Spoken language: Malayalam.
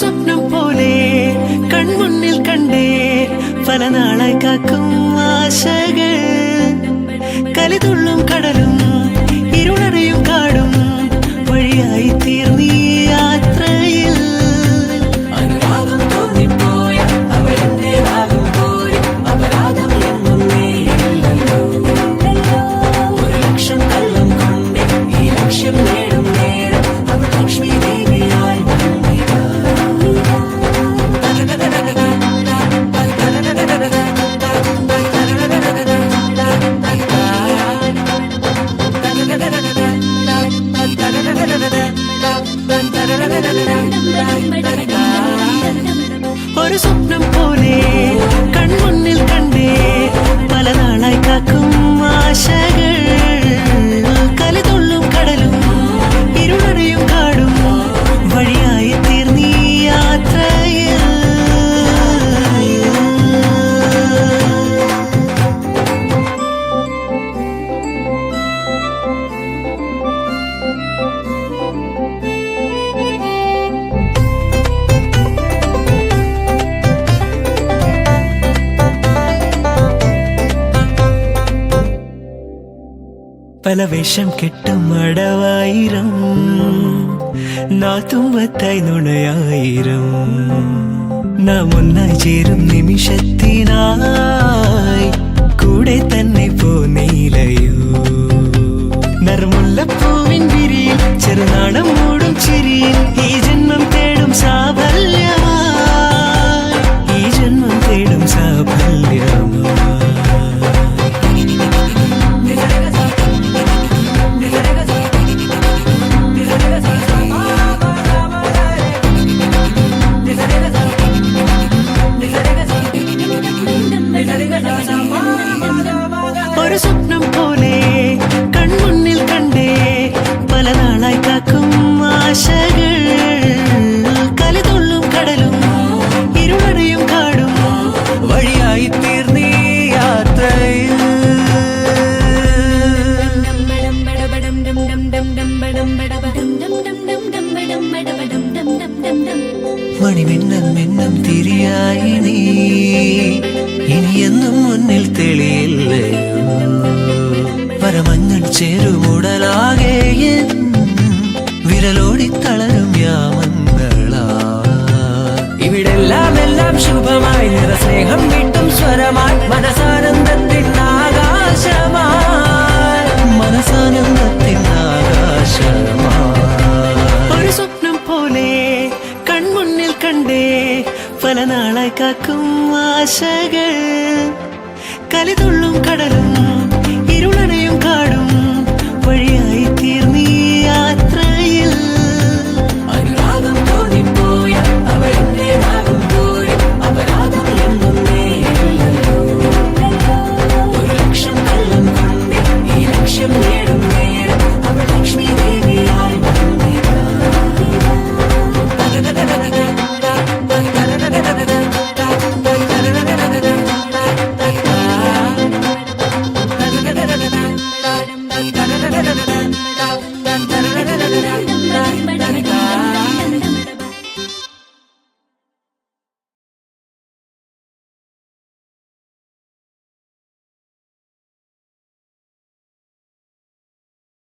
സ്വപ്നം പോലെ പല വേഷം കെട്ടും അടവായിരം. നാത്തുമ്പത്തായി നുണയായിരം. നാം ഒന്നായി ചേരും നിമിഷത്തിനായി ചെറുനാടം മൂടും ചിരിയിൽ ആശകൾ കലിതുള്ളും കടലും ഇരുളടയും കാടും വഴിയായി തീർന്നീ യാത്രയിൽ. മണിമിന്നം മിന്നം തിരിയായി നീ. ശുഭമായി നിറസ്നേഹം വീട്ടും സ്വരമായി. മനസാനന്ദത്തിൻ ആകാശമായി. മനസാനന്ദത്തിൻ ആകാശമായി. ഒരു സ്വപ്നം പോലെ കൺമുന്നിൽ കണ്ടേ പല നാളെ കാക്കും ആശകൾ. കലിതുള്ളും കടലും